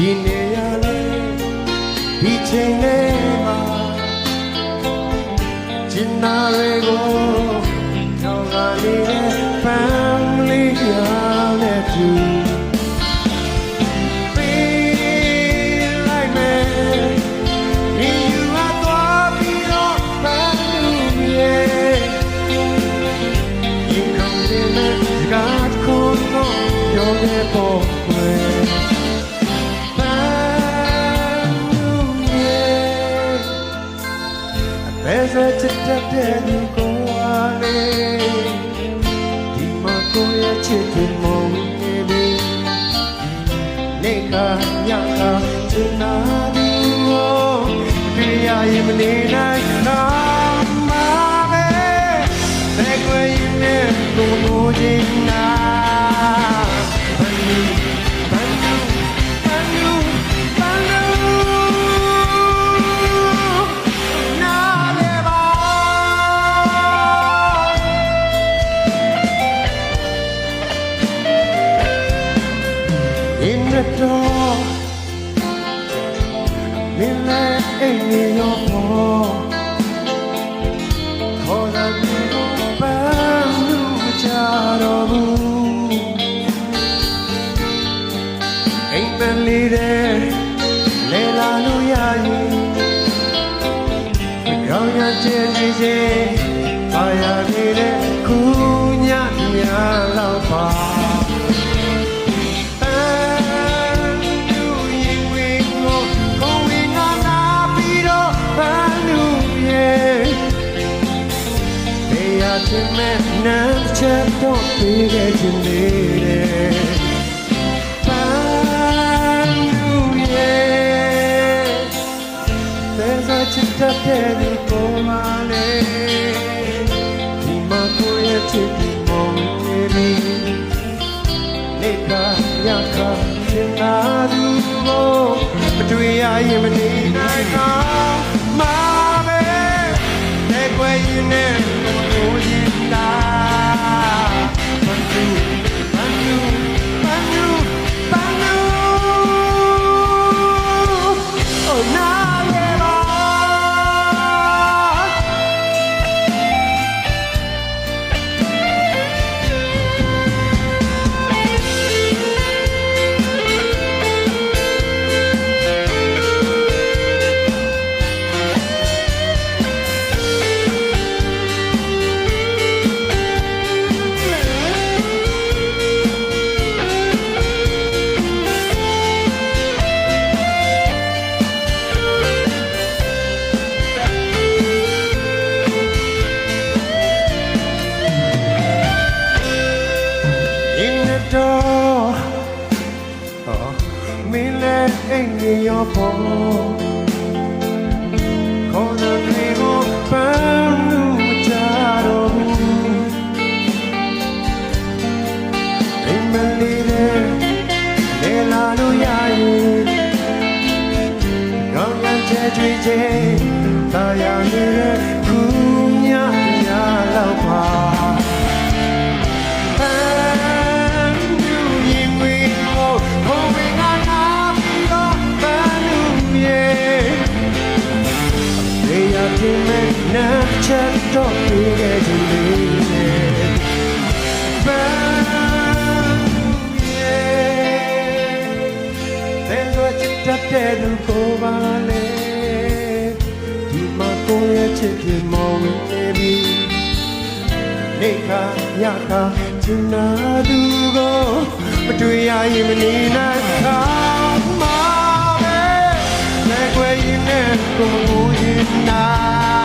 ဒီနေရလေဒီချိန်လေးမှာကျင်နာတွေကိုကြောက်လာနေတဲ့ family ရတဲ့သူ There's a chit that you go on Di ma ko ya chit ki mo ni နေကညကချင်နာသူကိုတွေ့ရရင်မနေနိုင်တော့မှာပဲတဲ့ကွယ်ရင်နဲ့ကိုကိုချင်းနာ Mille in your hall Call the people back to Charabu Ain't been leading Lela Luyayi Young and Jenny Fire ဘေးရခြင်းမဲ့နမ်းချက်တော့ပေးခဲ့ခြင်းလေးတဲ့ပန်းလူရဲ့ there's a chit that you go my ဒီမှာကိုရဲ့ချစ်ပြီးမောင်းနေပြီနေကရကစင်နာသူ in your phone. Call the people burn you jaro. In the leader, they la lo ya yi. Gong yang che chui che, လေယာတင်မဲ့နာချက်တော့ပြေခဲ့ခြင်းလေးနဲ့ပန်းလူမြေတဲ့ဆိုချစ်တတ်တဲ့လူကိုပါလေဒီမှာကိုရဲ့ချစ်တွေမောဝင်နေပြီနေခါညခါချင်နာသူကိုမတွေ့ရရင်မနေနိုင်ခါမှာပဲလက်ွယ်ရင်နဲ့ကို ယ်ရင်နာ